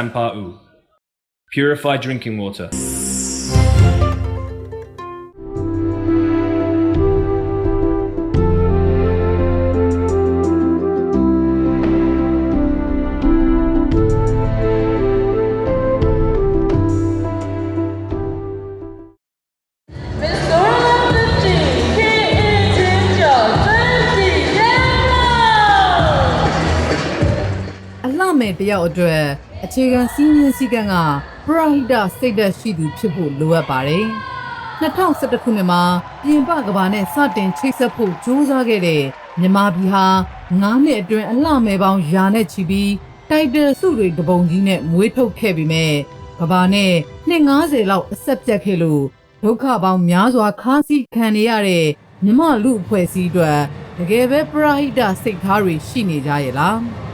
Sampa'u. Purified drinking water. အလှမဲ့တယောက်အတွက် အခြေခံစီးမြင်စည်းကမ်းကပရဟိတစိတ်ဓာတ်ရှိသူဖြစ်ဖို့လိုအပ်ပါတယ်။2011ခုနှစ်မှာပြင်ပကဘာနဲ့စတင်ချိတ်ဆက်ဖို့ကြိုးစားခဲ့တဲ့မြန်မာပြည်ဟာ9နှစ်အတွင်းအလှမဲ့ပေါင်းယာနဲ့ချီပြီးတိုက်တယ်စုတွေတပုံကြီးနဲ့မွေးထုတ်ခဲ့ပြီးမဲ့ကဘာနဲ့နှစ်90လောက်အဆက်ပြတ်ခဲ့လို့ဒုက္ခပေါင်းများစွာခါးစီးခံနေရတဲ့မြမလူအဖွဲ့အစည်းအတွက်တကယ်ပဲပရဟိတစိတ်ထားတွေရှိနေကြရဲ့လား။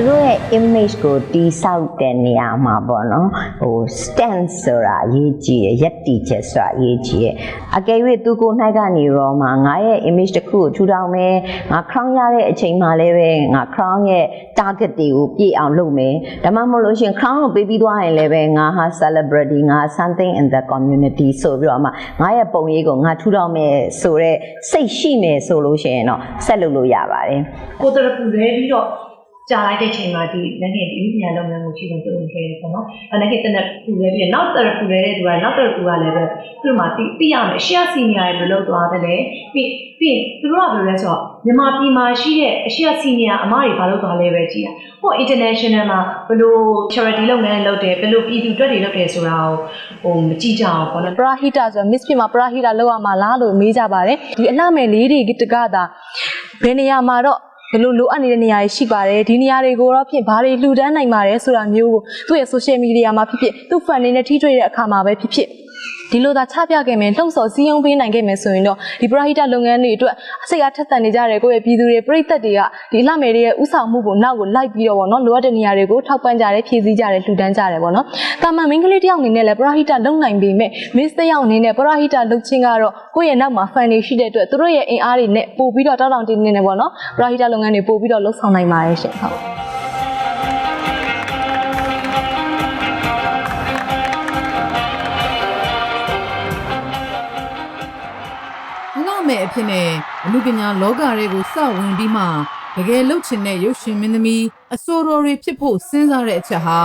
သူတို့ရဲ့ image ကိုတီးဆောက်တဲ့နေရာမှာပေါ့နော်ဟို stance ဆိုတာအရေးကြီးတယ်ယက်တီချက်ဆိုတာအရေးကြီးတယ်အကယ်၍သူကိုယ်၌ကနေရောမှာငါရဲ့ image တစ်ခုကိုထူထောင်မယ်ငါ crown ရတဲ့အချိန်မှာလည်းပဲငါ crown ရဲ့ target တွေကိုပြည့်အောင်လုပ်မယ်ဒါမှမဟုတ်လို့ရှိရင် crown ကိုပေးပြီးသွားရင်လည်းပဲငါဟာ celebrity ငါ something in the community ဆိုပြီးတော့မှငါရဲ့ပုံရိပ်ကိုငါထူထောင်မယ်ဆိုတော့စိတ်ရှိမယ်ဆိုလို့ရှိရင်တော့ဆက်လုပ်လို့ရပါတယ်ကိုယ်တော်ပူလဲပြီးတော့ ကြာလိုက်တဲ့ချိန်မှာဒီလက်ငယ်ဒီဉာဏ်လုပ်ငန်းကိုရှိဆုံးပြုလုပ်ခဲ့တယ်ပေါ့နော်။အဲလက်ငယ်တနက်ပူလဲပြီးနောက်တော်ပူလဲတဲ့သူကနောက်တော်ပူကလည်းပဲသူ့မှာတိတိရမယ်ရှေ့စီနီယာတွေဘယ်လိုလုပ်သွားတယ်လဲ။ပြီးပြီးသူတို့ကဘယ်လိုလဲဆိုတော့မြန်မာပြည်မှာရှိတဲ့အရှေ့စီနီယာအမတွေဘာလုပ်သွားလဲပဲကြည့်ရ။ဟို international မှာဘယ်လို charity လုပ်ငန်းလုပ်တယ်ဘယ်လိုပြည်သူအတွက်တွေလုပ်တယ်ဆိုတာကိုဟိုမကြည့်ကြအောင်ပေါ့နော်ပရာဟိတဆိုတော့ miss ဖြစ်မှာပရာဟိတလောက်ရမှာလားလို့မေးကြပါတယ်ဒီအလှမယ်လေးတွေကတကသာဘယ်နေရာမှာတော့ ဘယ်လိုလိုအပ်နေတဲ့နေရာတွေရှိပါတယ်ဒီနေရာတွေကိုတော့ဖြင့်ဘာတွေလှူဒန်းနိုင်ပါတယ်ဆိုတာမျိုးကိုသူ့ရဲ့ social media မှာဖြစ်ဖြစ်သူ့ fan တွေနဲ့ထိတွေ့တဲ့အခါမှာပဲဖြစ်ဖြစ် ဒီလိုသာချပြခဲ့မယ်လှုပ်ဆော်စည်းရုံးပေးနိုင်ခဲ့မယ်ဆိုရင်တော့ဒီပရာဟိတလုပ်ငန်းတွေအတွက်စိတ်အားထက်သန်နေကြတဲ့ကိုယ့်ရဲ့ပြည်သူတွေပြည်သက်တွေကဒီလှမယ်တွေရဲ့ဥဆောင်မှုကိုနောက်ကိုလိုက်ပြီးတော့ဗောနော်လိုအပ်တဲ့နေရာတွေကိုထောက်ပံ့ကြတယ်ဖြည့်ဆည်းကြတယ်လှူဒန်းကြတယ်ဗောနော်တာမန်မင်းကလေးတယောက်အနေနဲ့လည်းပရာဟိတလုပ်နိုင်ပေမဲ့ miss တယောက်အနေနဲ့ပရာဟိတလုပ်ခြင်းကတော့ကိုယ့်ရဲ့နောက်မှာ fan တွေရှိတဲ့အတွက်သူတို့ရဲ့အင်အားတွေနဲ့ပို့ပြီးတော့တောက်တောင်တင်းတင်းနေဗောနော်ပရာဟိတလုပ်ငန်းတွေပို့ပြီးတော့လှုပ်ဆောင်နိုင်ပါတယ်ရှင်ဟုတ် လှမဲ့အဖြစ်နဲ့အမှုပညာလောကတွေကိုစဝင်ပြီးမှတကယ်လှုပ်ချင်တဲ့ရုပ်ရှင်မင်းသမီးအစိုးရတွေဖြစ်ဖို့စဉ်းစားတဲ့အချက်ဟာ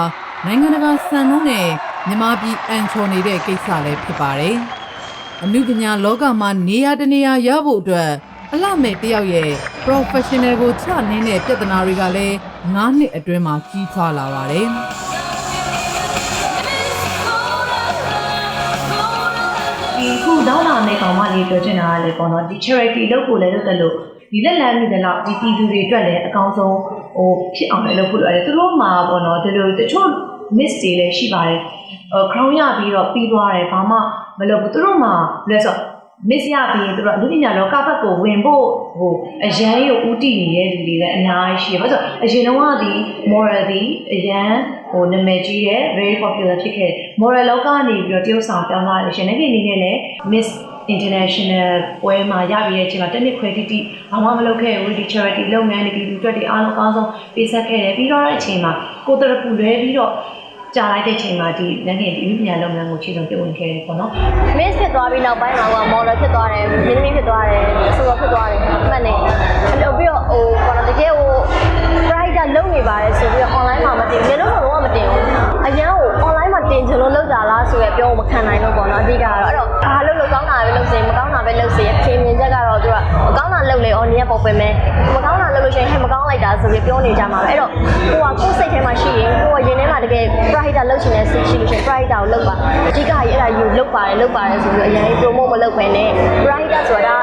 နိုင်ငံတကာစံနှုန်းနဲ့မြန်မာပြည်အန်ချော်နေတဲ့ကိစ္စလည်းဖြစ်ပါတယ်။အမှုပညာလောကမှာနေရာတနေရာရဖို့အတွက်အလှမဲ့တယောက်ရဲ့ professional ကိုချနေတဲ့ပြဿနာတွေကလည်း9နှစ်အတွင်းမှာကြီးထွားလာပါတယ်။ ဒီခုနောက်လာမယ့်ကောင်မလေးပြောချင်တာကလည်းပေါ့နော်ဒီ charity လုပ်ဖို့လည်းလုပ်တယ်လို့ဒီလက်လန်းမိတဲ့လောက်ဒီပြည်သူတွေအတွက်လည်းအကောင်းဆုံးဟိုဖြစ်အောင်လည်းလုပ်ဖို့လိုတယ်သူတို့မှာပေါ့နော်ဒီလိုတချို့ miss တွေလည်းရှိပါတယ်ဟို crown ရပြီးတော့ပြီးသွားတယ်ဘာမှမလုပ်ဘူးသူတို့မှာလဲဆို miss ရပြီးရင်သူတို့အမှုပညာလောကဘက်ကိုဝင်ဖို့ဟိုအရန်ကိုဥတည်နေတဲ့လူတွေလည်းအများကြီးရှိတယ်ဘာလို့ဆိုအရင်တော့ကဒီ moral ဒီအရန်ဟိုနာမည်ကြီးတဲ့ very popular ဖြစ်ခဲ့ moral လောကနေပြီးတော့တရုတ်ဆောင်ပြောင်းလာတယ်ရှင်နေနေနဲ့လည်း miss international ပွဲမှာရပြီးတဲ့အချိန်မှာတက်နစ်ခွဲတိတိဘာမှမလုပ်ခဲ့ဘူးဒီ charity လုပ်ငန်းတွေပြည်သူအတွက်တွေအားလုံးအကောင်းဆုံးပေးဆက်ခဲ့တယ်ပြီးတော့တဲ့အချိန်မှာကိုယ်တရပူလွဲပြီးတော့ ကြာလိုက်တဲ့အချိန်မှာဒီလက်ငယ်ဒီဥပညာလုပ်ငန်းကိုခြေဆုံးပြုတ်ဝင်ခဲ့တယ်ပေါ့နော် miss ဖြစ်သွားပြီးနောက်ပိုင်းမှာက model ဖြစ်သွားတယ်မင်းသမီးဖြစ်သွားတယ်အဆိုတော်ဖြစ်သွားတယ်မှတ်နေအဲ့လိုပြီးတော့ဟိုဘာလို့တကယ်ဟို pride လုံနေပါတယ်ဆိုပြီးတော့ online မှာမတင်ဘူးလည်းတော့မတင်ဘူးအရန်ဟို online မှာတင်ချင်လို့လောက်တာလားဆိုရပြောမခံနိုင်လို့ပေါ့နော်အဓိကတော့အဲ့တော့ဘာလို့လို့ကောင်းတာပဲလုပ်စေမကောင်းတာပဲလုပ်စေဖြေမြင်ချက်ကတော့သူကမကောင်းတာလုပ်လေအော်နေရပုံပင်မယ်မကောင်းတာလုပ်လို့ရှိရင်ဟဲ့မကောင်းလိုက်တာဆိုပြီးပြောနေကြမှာပဲအဲ့တော့ကိုကကိုယ်စိတ်ထဲမှာရှိရင်ကိုကရင်ထဲမှာ တကယ် pride လုပ်ချင်တဲ့စိတ်ရှိလို့ရှိရင် pride ကိုလုပ်ပါအဓိကကြီးအဲ့ဒါယူလုပ်ပါတယ်လုပ်ပါတယ်ဆိုပြီးအရင် promote မလုပ်ဘဲနဲ့ pride ဆိုတာ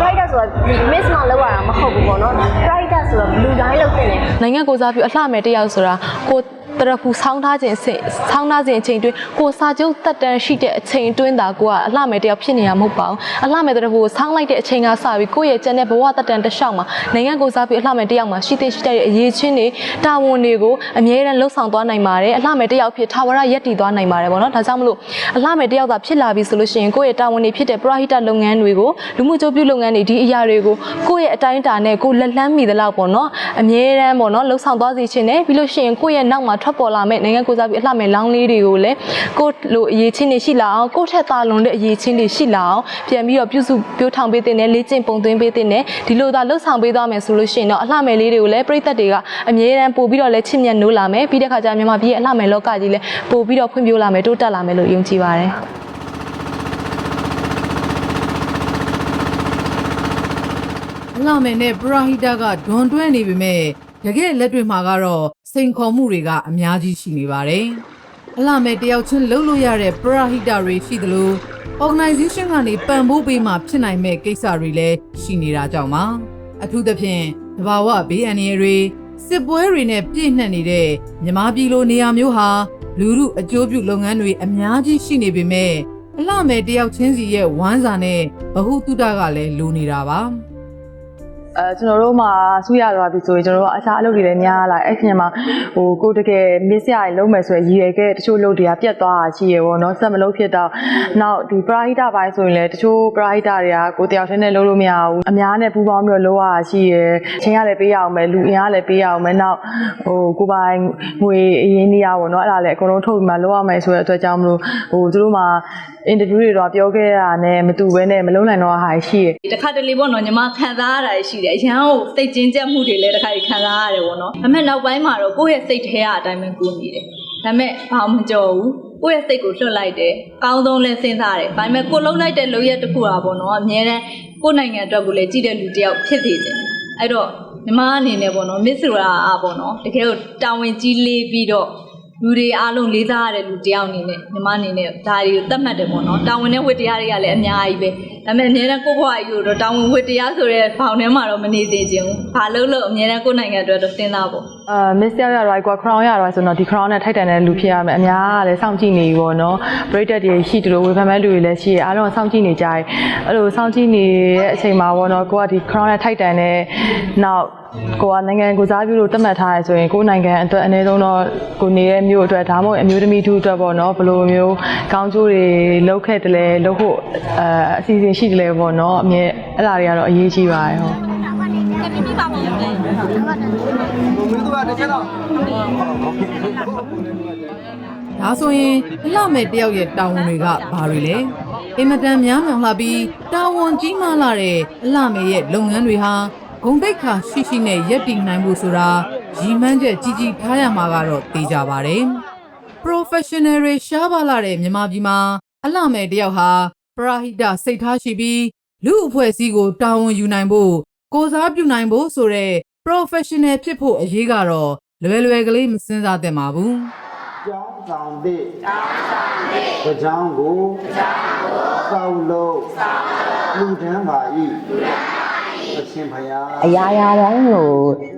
pride ဆိုတာဒီ miss မလုပ်ရတာမဟုတ်ဘူးပေါ့နော် pride ဆိုတော့လူတိုင်းလုပ်တဲ့နိုင်ငံကိုစားပြုအလှမယ်တယောက်ဆိုတာကို တရဖူဆောင်းထားခြင်းအချိန်ဆောင်းထားခြင်းအချိန်တွင်ကိုစာချုပ်တက်တန်းရှိတဲ့အချိန်တွင်းသာကိုကအလှမယ်တယောက်ဖြစ်နေရမဟုတ်ပါဘူးအလှမယ်တရဖူကိုဆောင်းလိုက်တဲ့အချိန်ကစပြီးကိုယ့်ရဲ့ကျန်တဲ့ဘဝတက်တန်းတစ်လျှောက်မှာနိုင်ငံကိုစားပြီးအလှမယ်တယောက်မှာရှိတဲ့ရှိတဲ့အရေးချင်းတွေတာဝန်တွေကိုအမြဲတမ်းလှုပ်ဆောင်သွားနိုင်ပါတယ်အလှမယ်တယောက်ဖြစ်ထာဝရယက်တည်သွားနိုင်ပါတယ်ပေါ့နော်ဒါကြောင့်မလို့အလှမယ်တယောက်သာဖြစ်လာပြီဆိုလို့ရှိရင်ကိုယ့်ရဲ့တာဝန်တွေဖြစ်တဲ့ပရဟိတလုပ်ငန်းတွေကိုလူမှုကြိုးပြုလုပ်ငန်းတွေဒီအရာတွေကိုကိုယ့်ရဲ့အတိုင်းအတာနဲ့ကိုယ်လက်လန်းမိသလောက်ပေါ့နော်အမြဲတမ်းပေါ့နော်လှုပ်ဆောင်သွားစီခြင်းနဲ့ပြီးလို့ရှိရင်ကိုယ့်ရဲ့နောက်မှာထွက်ပေါ်လာမဲ့နိုင်ငံကိုစားပြီးအလှမယ်လောင်းလေးတွေကိုလည်းကိုယ့်လိုအရေးချင်းတွေရှိလာအောင်ကိုယ့်ထက်သာလွန်တဲ့အရေးချင်းတွေရှိလာအောင်ပြန်ပြီးတော့ပြုစုပြောထောင်ပေးတဲ့နဲ့လေ့ကျင့်ပုံသွင်းပေးတဲ့နဲ့ဒီလိုသာလှုပ်ဆောင်ပေးသွားမယ်ဆိုလို့ရှိရင်တော့အလှမယ်လေးတွေကိုလည်းပြည်သက်တွေကအမြဲတမ်းပို့ပြီးတော့လည်းချစ်မြတ်နိုးလာမယ်ပြီးတဲ့ခါကျရင်မြန်မာပြည်ရဲ့အလှမယ်လောကကြီးလည်းပို့ပြီးတော့ဖွံ့ဖြိုးလာမယ်တိုးတက်လာမယ်လို့ယုံကြည်ပါတယ်အလှမယ်နဲ့ပရဟိတကဒွန်တွဲနေပေမဲ့ တကယ်လက်တွေ့မှာကတော့စိန်ခေါ်မှုတွေကအများကြီးရှိနေပါတယ်။အလှမယ်တယောက်ချင်းလှုပ်လို့ရတဲ့ပရဟိတတွေရှိသလို organization ကနေပံ့ပိုးပေးမှဖြစ်နိုင်မဲ့ကိစ္စတွေလည်းရှိနေတာကြောင့်ပါ။အထူးသဖြင့်တဘာဝဘေးအန္တရာယ်တွေစစ်ပွဲတွေနဲ့ပြည့်နှက်နေတဲ့မြမပြည်လိုနေရာမျိုးဟာလူမှုအကျိုးပြုလုပ်ငန်းတွေအများကြီးရှိနေပေမဲ့အလှမယ်တယောက်ချင်းစီရဲ့ဝမ်းစာနဲ့ဗဟုသုတကလည်းလိုနေတာပါ။ အဲကျွန်တော်တို့မှာဆူရသွားပြီဆိုရင်ကျွန်တော်တို့ကအခြားအလုပ်တွေလည်းများလာအဲ့ဒီမှာဟိုကိုတကယ်မစ်ရရင်လုံးမယ်ဆိုရင်ရည်ရွယ်ခဲ့တချို့လုပ်တွေကပြတ်သွားတာရှိရပေါ့နော်ဆက်မလုပ်ဖြစ်တော့နောက်ဒီပရာဟိတပိုင်းဆိုရင်လည်းတချို့ပရာဟိတတွေကကိုတယောက်တည်းနဲ့လုပ်လို့မရဘူးအများနဲ့ပူးပေါင်းပြီးတော့လုပ်ရတာရှိရချင်းရလည်းပေးရအောင်မယ်လူအင်အားလည်းပေးရအောင်မယ်နောက်ဟိုကိုပိုင်ငွေအရင်းနေရပေါ့နော်အဲ့ဒါလည်းအကုန်လုံးထုတ်ပြီးမှလုပ်ရမယ်ဆိုတဲ့အတွက်ကြောင့်မလို့ဟိုသူတို့မှာ အင်တာဗျူးတွေတော့ပြောခဲ့တာနဲ့မတူဘဲနဲ့မလုံးနိုင်တော့ဟာရှိရ တခါတလေပေါ့နော်ညီမခံစားရတာရှိတယ်အရန်ကိုစိတ်ကျဉ်ကျက်မှုတွေလည်းတခါခံစားရတယ်ပေါ့နော်ဒါပေမဲ့နောက်ပိုင်းမှာတော့ကိုယ့်ရဲ့စိတ်ထဲကအတိုင်းပဲကိုယ်နေတယ်ဒါပေမဲ့ဘာမှမကြော်ဘူးကိုယ့်ရဲ့စိတ်ကိုလွှတ်လိုက်တယ်ကောင်းဆုံးလဲစဉ်းစားတယ်ဒါပေမဲ့ကိုလုံးလိုက်တဲ့လုပ်ရက်တစ်ခုอ่ะပေါ့နော်အများတန်းကိုယ့်နိုင်ငံအတွက်ကိုလည်းကြည့်တဲ့လူတစ်ယောက်ဖြစ်သေးတယ်အဲ့တော့ညီမအနေနဲ့ပေါ့နော်မစ်ဆိုတာอ่ะပေါ့နော်တကယ်ကိုတာဝန်ကြီးလေးပြီးတော့ လူတွေအားလုံးလေးစားရတဲ့လူတစ်ယောက်အနေနဲ့ညီမအနေနဲ့ဒါတွေကိုသတ်မှတ်တယ်ပေါ့နော်တာဝန်နဲ့ဝတ္တရားတွေကလည်းအများကြီးပဲ ဒါပေမဲ့အများတန်းကိုယ့်ဘဝကြီးကိုတော့တာဝန်ဝတ္တရားဆိုတဲ့ဘောင်ထဲမှာတော့မနေသေးခြင်းဘူးဘာလို့လို့အများတန်းကိုယ့်နိုင်ငံအတွက်တော့စဉ်းစားဖို့အာ miss ရောက်ရတော့ကွာ crown ရတော့ဆိုတော့ဒီ crown နဲ့ထိုက်တန်တဲ့လူဖြစ်ရမယ်အများကလည်းစောင့်ကြည့်နေပြီပေါ့နော်ပရိသတ်တွေရှိတယ်လို့ဝေဖန်မဲ့လူတွေလည်းရှိတယ်အားလုံးကစောင့်ကြည့်နေကြတယ်အဲ့လိုစောင့်ကြည့်နေတဲ့အချိန်မှာပေါ့နော်ကိုကဒီ crown နဲ့ထိုက်တန်တဲ့နောက်ကိုကနိုင်ငံကိုစားပြုလို့တတ်မှတ်ထားရဆိုရင်ကိုယ်နိုင်ငံအတွက်အနည်းဆုံးတော့ကိုနေတဲ့မျိုးအတွက်ဒါမှမဟုတ်အမျိုးသမီးတို့အတွက်ပေါ့နော်ဘယ်လိုမျိုးကောင်းကျိုးတွေလုပ်ခဲ့တယ်လဲလုပ်ဖို့အအစီအစဉ်ရှိတယ်လဲပေါ့နော်အမြဲအဲ့ဒါတွေကတော့အရေးကြီးပါတယ်ဟုတ်ဒါဆိုရင်အလှမဲ့တယောက်ရဲ့တာဝန်တွေကဘာတွေလဲအင်မတန်များများလှပြီးတာဝန်ကြီးမားလာတဲ့အလှမဲ့ရဲ့လုပ်ငန်းတွေဟာဂုံတိတ်ခါရှိရှိနဲ့ရပ်တည်နိုင်ဖို့ဆိုတာရည်မှန်းချက်ကြီးကြီးထားရမှာကတော့သိကြပါတယ် professional တွေရှားပါလာတဲ့မြန်မာပြည်မှာအလှမဲ့တယောက်ဟာ ပရာဟိတစိတ်ထားရှိပြီးလူအဖွဲ့အစည်းကိုတာဝန်ယူနိုင်ဖို့ကိုစားပြုနိုင်ဖို့ဆိုတဲ့ professional ဖြစ်ဖို့အရေးကတော့လွယ်လွယ်ကလေးမစင်စားသင့်ပါဘူးကျောင်းဆောင်သည့်ကျောင်းဆောင်သည့်ကြောင်းကိုကြောင်းကိုစောက်လို့စောက်လို့လူတန်းပါ၏လူတန်းပါ၏ အရှင်ဘုရားအရာရာတိုင်းကို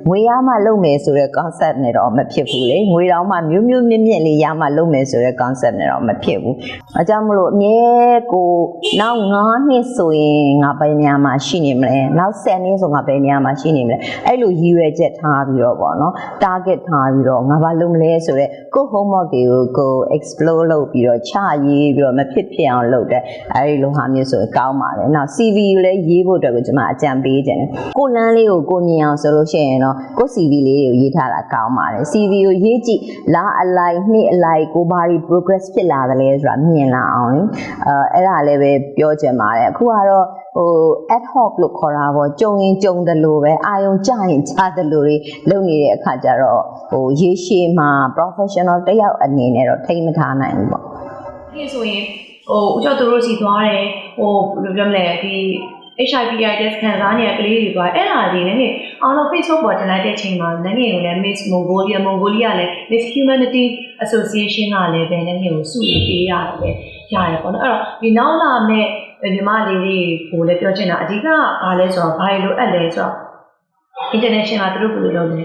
ငွေရမှလုပ်မယ်ဆိုတဲ့ concept နဲ့တော့မဖြစ်ဘူးလေငွေတောင်မှမျိုးမျိုးမြင့်မြင့်လေးရမှလုပ်မယ်ဆိုတဲ့ concept နဲ့တော့မဖြစ်ဘူးအကြောင်းမလို့အမြဲကိုနောက်9နှစ်ဆိုရင်ငါဘယ်နေရာမှာရှိနေမလဲနောက်10နှစ်ဆိုငါဘယ်နေရာမှာရှိနေမလဲအဲ့လိုရည်ရွယ်ချက်ထားပြီးတော့ပေါ့နော် target ထားပြီးတော့ငါဘာလုပ်မလဲဆိုတော့ကိုယ့် homework တွေကိုကိုယ် explore လုပ်ပြီးတော့ချရေးပြီးတော့မဖြစ်ဖြစ်အောင်လုပ်တဲ့အဲ့ဒီလိုဟာမျိုးဆိုရင်ကောင်းပါတယ်နောက် CV ကိုလည်းရေးဖို့အတွက်ကိုကျွန်မအကြံပေးခြင်းတယ်ကိုယ်လမ်းလေးကိုကိုယ်မြင်အောင်ဆိုလို့ရှိရင်တော့ကိုယ့် CV လေးတွေကိုရေးထားတာကောင်းပါတယ် CV ကိုရေးကြည့်လာအလိုက်နှစ်အလိုက်ကိုဘာတွေ progress ဖြစ်လာတယ်လဲဆိုတာမြင်လာအောင်လေအဲအဲ့ဒါလည်းပဲပြောချင်ပါတယ်အခုကတော့ဟို ad hoc လို့ခေါ်တာပေါ့ကြုံရင်ကြုံတယ်လို့ပဲအာယုံကြရင်ကြားတယ်လို့တွေလုပ်နေတဲ့အခါကျတော့ဟိုရေရှည်မှာ professional တစ်ယောက်အနေနဲ့တော့ထိမ့်မထားနိုင်ဘူးပေါ့ဒီဆိုရင်ဟိုဦးကျော်သူတို့စီသွားတယ်ဟိုဘယ်လိုပြောမလဲဒီ HIV AIDS ခံစားနေတဲ့ကလေးတွေသွားအဲ့ဒါလေးလည်းအားလုံး Facebook ပေါ်တင်လိုက်တဲ့အချိန်မှာလည်းငယ်ကိုလည်း Miss Mongolia Mongolia လည်း Miss Humanity Association ကလည်းပဲလည်းငယ်ကိုစုပြီးပေးရတယ်ပဲရတယ်ပေါ့နော်အဲ့တော့ဒီနောက်လာမဲ့ညီမလေးတွေကိုလည်းပြောချင်တာအဓိကဘာလဲဆိုတော့ဘာလို့လိုအပ်လဲဆိုတော့ international သူတို့ဘယ်လိုလုပ်လဲ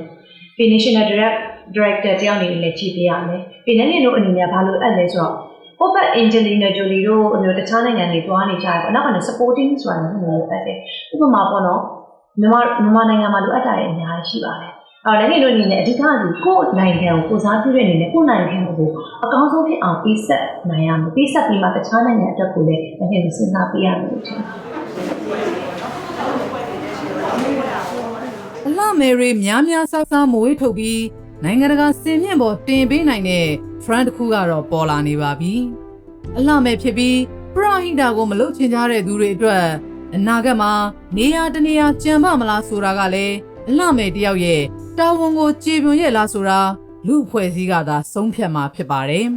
National Direct director တယောက်အနေနဲ့ကြည့်ပေးရမယ်ပြီးလည်းနေတို့အနေနဲ့ဘာလို့အဲ့လဲဆိုတော့ Robert Angelina Jolie တို့အမျိုးတခြားနိုင်ငံတွေသွားနေကြတယ်ပေါ့နောက်ကလည်း supporting ဆိုတာလည်းမျိုးပဲတယ်ဥပမာပေါ့နော်မြန်မာမြန်မာနိုင်ငံမှာလိုအပ်တာတွေအများကြီးရှိပါတယ်အော်လည်းနေတို့အနေနဲ့အဓိကကကိုယ့်နိုင်ငံကိုကိုစားပြုတဲ့အနေနဲ့ကိုယ့်နိုင်ငံကိုအကောင်းဆုံးဖြစ်အောင်ပေးဆက်နိုင်ရမယ်ပေးဆက်ပြီးမှတခြားနိုင်ငံအတွက်ကိုလည်းနိုင်ငံကိုစဉ်းစားပေးရမယ်လို့ထင်တယ်အလှမယ်တွေများများဆဆမွေးထုတ်ပြီး နိုင်ငံတကာစင်မြင့်ပေါ်တင်ပေးနိုင်တဲ့ trend တစ်ခုကတော့ပေါ်လာနေပါပြီ။အလှမယ်ဖြစ်ပြီးပရဟိတကိုမလုပ်ချင်ကြတဲ့သူတွေအတွက်အနာဂတ်မှာနေရာတနေရာကြံပါမလားဆိုတာကလည်းအလှမယ်တယောက်ရဲ့တာဝန်ကိုကျေပွန်ရဲ့လားဆိုတာလူအဖွဲ့အစည်းကသာဆုံးဖြတ်မှာဖြစ်ပါတယ်။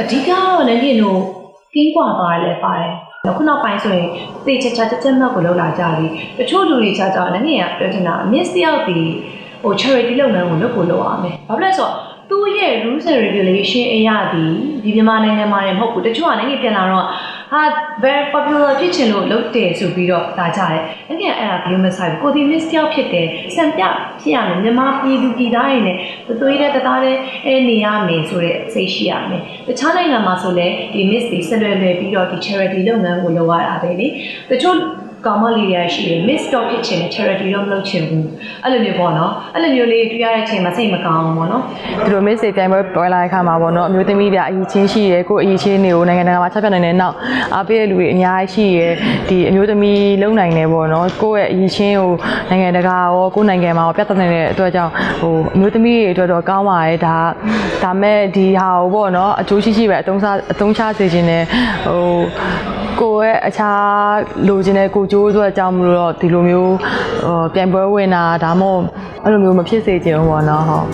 အဓိကတော့လည်းကြီးတို့ကင်းကွာသွားတယ်ပါတယ် ခုနောက်ပိုင်းဆိုရင်သေချာချာတက်တက်မှတ်ကိုလောက်လာကြပြီတချို့လူတွေချာချာလည်းငယ်ကပြောချင်တာ miss တယောက်ဒီဟို charity လုပ်ငန်းကိုလုပ်ကိုလုပ်ရမယ်ဘာဖြစ်လဲဆိုတော့သူ့ရဲ့ rules and regulation အရာဒီဒီမြန်မာနိုင်ငံမှာလည်းမဟုတ်ဘူးတချို့ကလည်းငယ်ပြန်လာတော့ ဟာ very popular ဖြစ်ချင်လို့လုပ်တယ်ဆိုပြီးတော့ဒါကြတယ်။အဲ့ဒီအဲ့ဒါဘယ်လိုမဆိုင်ဘူး။ကိုဒီ miss တယောက်ဖြစ်တယ်။စံပြဖြစ်ရမယ်မြန်မာပြည်သူပြည်သားတွေနဲ့သွေးတဲ့တသားတဲ့အဲနေရမယ်ဆိုတဲ့စိတ်ရှိရမယ်။တခြားနိုင်ငံမှာဆိုလည်းဒီ miss တွေဆက်လွယ်လွယ်ပြီးတော့ဒီ charity လုပ်ငန်းကိုလုပ်ရတာပဲလေ။တချို့ ကောင်မလေးတွေရှိတယ် miss တော့ဖြစ်ချင်တယ် charity တော့မလုပ်ချင်ဘူးအဲ့လိုမျိုးပေါ့နော်အဲ့လိုမျိုးလေးတွေ့ရတဲ့အချိန်မှာစိတ်မကောင်းဘူးပေါ့နော်ဒီလို miss တွေပြိုင်ပွဲပွဲလာတဲ့ခါမှာပေါ့နော်အမျိုးသမီးတွေအရေးချင်းရှိရဲကိုယ်အရေးချင်းတွေကိုနိုင်ငံတကာမှာချက်ပြနိုင်တဲ့နောက်အားပေးတဲ့လူတွေအများကြီးရှိရဲဒီအမျိုးသမီးလုံနိုင်တယ်ပေါ့နော်ကိုယ့်ရဲ့အရေးချင်းကိုနိုင်ငံတကာရောကိုယ့်နိုင်ငံမှာရောပြတ်တဲ့အတွက်ကြောင့်ဟိုအမျိုးသမီးတွေအတွက်တော့ကောင်းပါရဲ့ဒါဒါမဲ့ဒီဟာကိုပေါ့နော်အကျိုးရှိရှိပဲအသုံးစားအသုံးချစေခြင်းနဲ့ဟို ကိုယ့်ရဲ့အခြားလိုချင်တဲ့ကိုကြိုးအတွက်အကြောင်းမလို့တော့ဒီလိုမျိုးဟိုပြိုင်ပွဲဝင်တာဒါမှမဟုတ်အဲ့လိုမျိုးမဖြစ်စေချင်ဘူးပေါ့နော်ဟုတ်